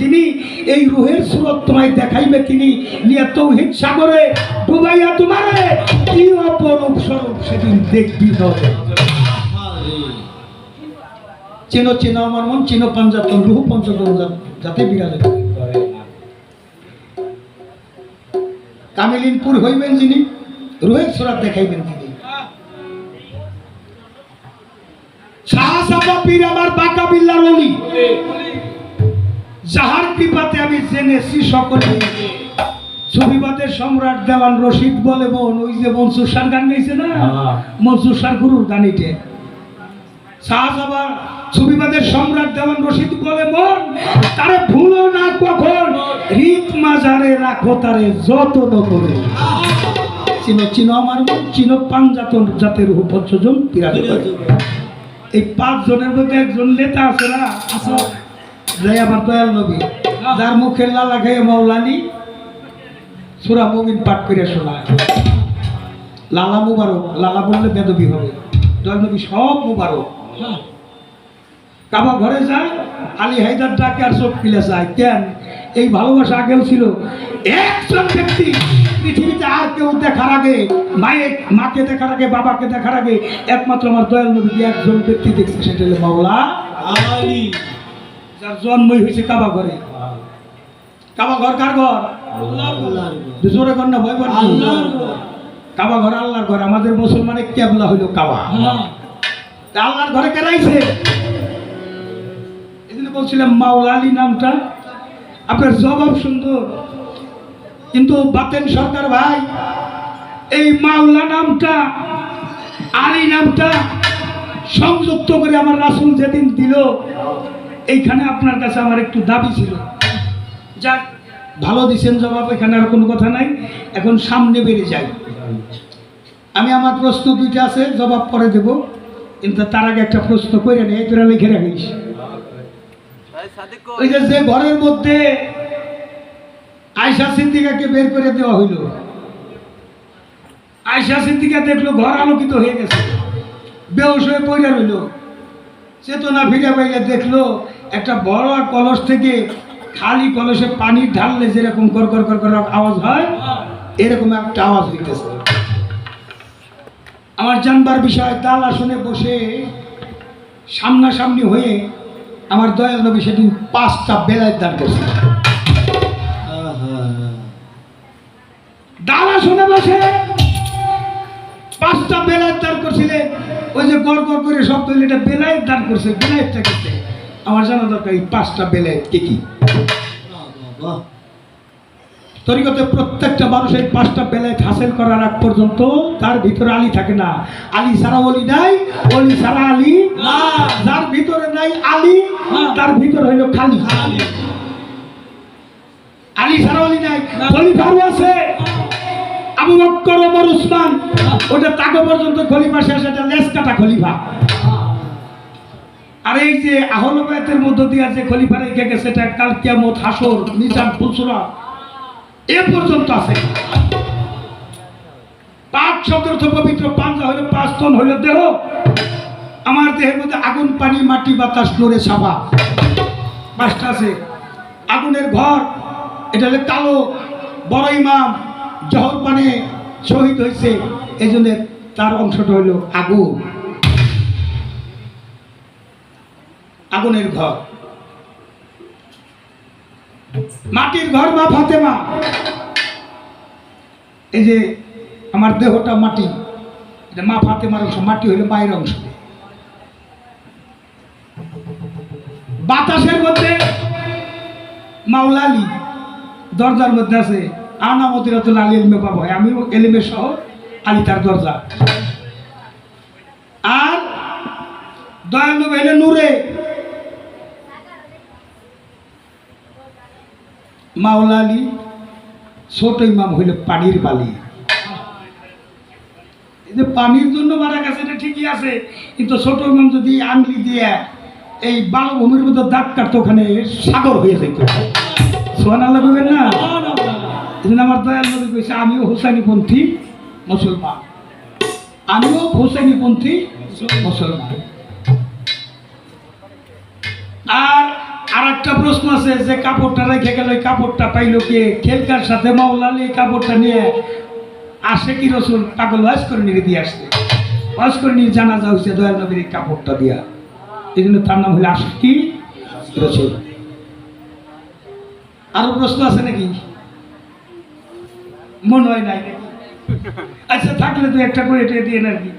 যিনি, এই রুহের সুরত তোমায় দেখাইবে তিনি। নিয়ে তৌহিদ সাগরে ডুবাইয়া তোমারে, কি অপরূপ স্বরূপ সেদিন দেখবি হবে। চেনো চেনো আমার মন, চেনো পাঞ্জাতন রুহ পঞ্চতন যাতে বিরাজ কামিলিনপুর হইবেন যিনি, রুহের সুরাত দেখাইবেন তিনি। শাহসাবা পীর আমার বাঁকা বিল্লার অলি। যাহার কৃপাতে আমি জেনেছি সকলে ছবিবাদের সম্রাট দেওয়ান রশিদ বলে বোন ওই যে মনসুর সার গান গাইছে না? হ্যাঁ। মনসুর সার গুরুর গান এটে শাহজাবা ছবিবাদের সম্রাট দেওয়ান রশিদ বলে মন তারে ভুলো না কখন? রিত মাজারে রাখো তারে যত্ন করে। চিনো চিনো আমার চিনো পাঞ্জাতন জাতের উপযোজন বিরাজ করে এই পাঁচ জনের মধ্যে একজন নেতা আছে না? আছে যে আমার দয়াল নবী, যার মুখে লালা খেয়ে মৌলানি সুরা মুমিন পাঠ করে শোনায়। লালা মুবারক, লালা বললে বেদবি হবে। দয়াল নবী সব মুবারক। কাবা ঘরে যায়, আলী হায়দার ডাকে আর চোখ পিলে যায়। কেন? এই ভালোবাসা আগেও ছিল। একজন ব্যক্তি পৃথিবীতে আর কেউ দেখার আগে, মায়ে, মাকে দেখার আগে, বাবাকে দেখার আগে, একমাত্র আমার দয়াল নবী একজন ব্যক্তি দেখছে, সেটা হলো মাওলা আলী। যার জন্মই হয়েছে কাবা ঘরে। কাবা ঘর কার ঘর? জোরে ঘর। না ভয় ঘর। কাবা ঘর আল্লাহর ঘর আমাদের মুসলমানের কেবলা হইল কাবা। তা আল্লাহর ঘরে কেনাইছে এই জন্য বলছিলাম মাওলা আলী নামটা। আপনার জবাব সুন্দর। কিন্তু বাতেন সরকার ভাই এই মাওলা নামটা আলী নামটা সংযুক্ত করে আমার রাসুল যেদিন দিল এইখানে আপনার কাছে আমার একটু দাবি ছিল। যাক, ভালো দিছেন জবাব, এখানে আর কোনো কথা নাই। এখন সামনে বেড়ে যাই। আমি আমার প্রশ্ন দুইটা আছে, জবাব পরে দেব। কিন্তু তার আগে একটা প্রশ্ন করে নেই তোরা লিখে রাখিস। ওই যে যে ঘরের মধ্যে আয়সা সিদ্দিকাকে বের করে দেওয়া হইল। আয়সা সিদ্দিকা দেখল ঘর আলোকিত হয়ে গেছে। বেউস হয়ে পড়ে রইল। চেতনা ফিরে পাইলে দেখল, একটা বড় কলস থেকে খালি কলসে পানি ঢাললে যেরকম কর কর কর কর আওয়াজ হয়, এরকম একটা আওয়াজ হইতেছে। আমার জানবার বিষয়, তাল আসনে বসে সামনাসামনি হয়ে আমার দয়াল নবী সেদিন পাঁচটা বেলায় দান করছে। ডাল আসনে বসে পাঁচটা বেলায় দান করছিলেন ওই যে গড় গড় করে শব্দ হইলে এটা বেলায় দান করছে বেলায়েতটা করছে। আমার জানা দরকার এই পাঁচটা বেলায়েত কে কি? তরিকতে প্রত্যেকটা মানুষ এই পাঁচটা বেলায়েত হাসিল করার আগ পর্যন্ত তার ভিতরে আলী থাকে না। আলী সারা অলি নাই অলি সারা আলী যার ভিতরে নাই আলী হ্যাঁ। তার ভিতরে হইল খালি। আলী সারা অলি নাই খলিফারও আছে। আবু বক্কর ওমর উসমান, ওটা তাকে পর্যন্ত খলিফা শেষ, এটা লেস কাটা খলিফা। আর এই যে আহলবায়তের মধ্য দিয়ে যে খলিফা রেখে গেছে, এটা কাল কিয়ামত হাসর নিজাম ফুলসুরা, এ পর্যন্ত আছে। পাঁচ অর্থ পবিত্র পাঞ্জা হইলে, পাঁচ তন হইলে দেহ। আমার দেহের মধ্যে আগুন, পানি, মাটি, বাতাস, নড়ে সাবা পাঁচটা আছে। আগুনের ঘর, এটা হলে কালো, বড় ইমাম জহর পানে শহীদ হয়েছে এই তার অংশটা হইল আগুন। আগুনের ঘর। মাটির ঘর মা ফাতেমা। এই যে আমার দেহটা মাটি, এটা মা ফাতেমার অংশ, মাটি হইলে মায়ের অংশ। বাতাসের মধ্যে মাওলালি, দরজার মধ্যে আছে আনামতিরাতুল আলী এলমে আমিও এলিমের সহ আলী তার দরজা। আর দয়ালু ভাইলে নূরে। ছোট ইমাম হইল পানির বালি। যে পানির জন্য মারা গেছে, এটা ঠিকই আছে, কিন্তু ছোট ইমাম যদি আংলি দিয়ে এই বালভূমির মধ্যে দাঁত কাটতো, ওখানে সাগর হয়ে যেত। সোহান আল্লাহ না? এই জন্য আমার দয়াল নবী কইছে, আমিও হুসাইনি পন্থী, মুসলমান। আমিও হুসাইনি পন্থী, মুসলমান। আর আর একটা প্রশ্ন আছে যে, কাপড়টা রেখে গেল কাপড়টা পাইলো কে? খেলকার সাথে মাওলালি কাপড়টা নিয়ে আসে কি রসুল? পাগল ওয়াজ করে নিয়ে দিয়ে আসছে ওয়াজ করে নিয়ে জানা যা হচ্ছে দয়াল নবীর কাপড়টা দিয়া। এই জন্য তার নাম হলো আশিকি রসুল। আরও প্রশ্ন আছে নাকি? মনে হয় নাই। আচ্ছা থাকলে তো একটা করে এটা দিয়ে নাকি